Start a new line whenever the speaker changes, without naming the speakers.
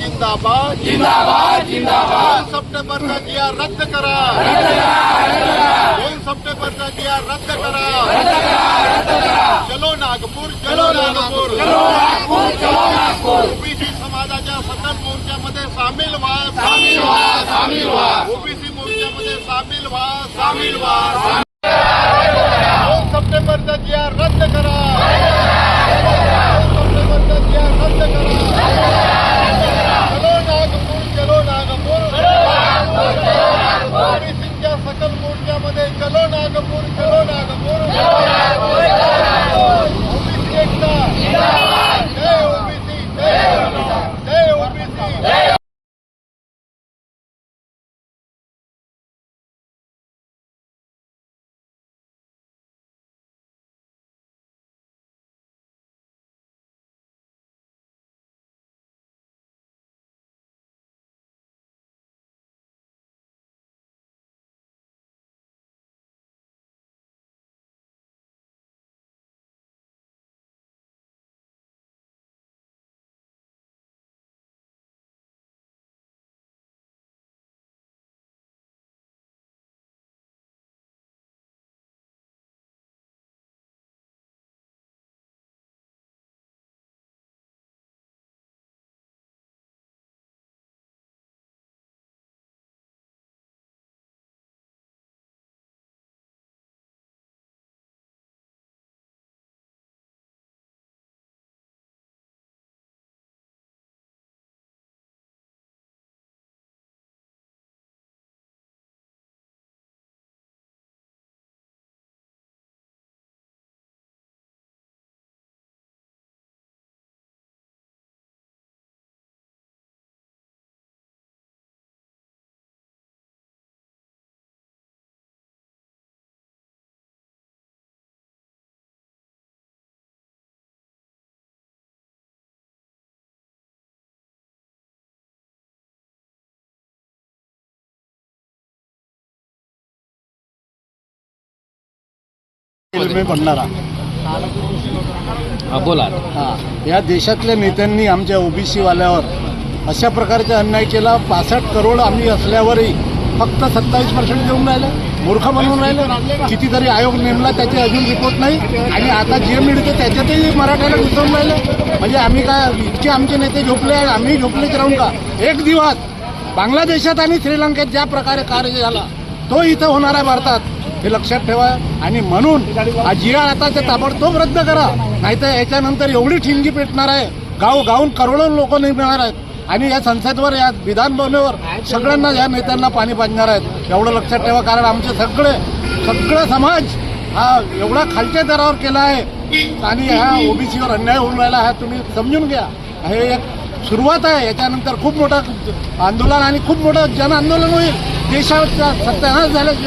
जिंदाबाद.
जिंदाबाद जिंदाबाद.
सप्टेंबरचा जी आर रद्द करा दोन सप्टेंबरचा जी आर रद्द करा चलो नागपूर चलो नागपूर.
नागपूर चलो नागपूर
ओबीसी समाजाच्या सकल मोर्चामध्ये सामील व्हा.
सामील व्हा सामील व्हा.
ओबीसी मोर्चामध्ये सामील व्हा सामील व्हा.
बनणारा.
हा, बोला.
हा या देशातल्या नेत्यांनी आमच्या ओबीसी वाल्यावर अशा प्रकारचा अन्याय केला. पासष्ट करोड आम्ही असल्यावरही फक्त सत्तावीस पर्सेंट देऊन राहिलं. मूर्ख बनवून राहिलं. कितीतरी आयोग नेमला त्याचे अजून रिपोर्ट नाही. आणि आता जे मिळते त्याच्यातही मराठ्याला घुसवून राहिलं. म्हणजे आम्ही काय इतके आमचे नेते झोपले आम्ही झोपलेच राहून का? एक दिवस बांगलादेशात आणि श्रीलंकेत ज्या प्रकारे कार्य झाला तो इथं होणार आहे भारतात. हे लक्षात ठेवा. आणि म्हणून जिरा जी ताबडतोब रद्द करा. नाहीतर याच्यानंतर एवढी ठिणगी पेटणार आहे. गाव गावून करोडो लोक निघणार आहेत. आणि या संसदवर या विधानभवनावर सगळ्यांना या नेत्यांना पाणी पाजणार आहेत. एवढं लक्षात ठेवा कारण आमचे सगळे सगळं समाज हा एवढा खालच्या दरावर केला आहे. आणि ह्या ओबीसीवर अन्याय होऊन राहिला हा तुम्ही समजून घ्या. हे एक सुरुवात आहे. याच्यानंतर खूप मोठं आंदोलन आणि खूप मोठं जन आंदोलन होईल. देशाचा सत्यानाश झालं.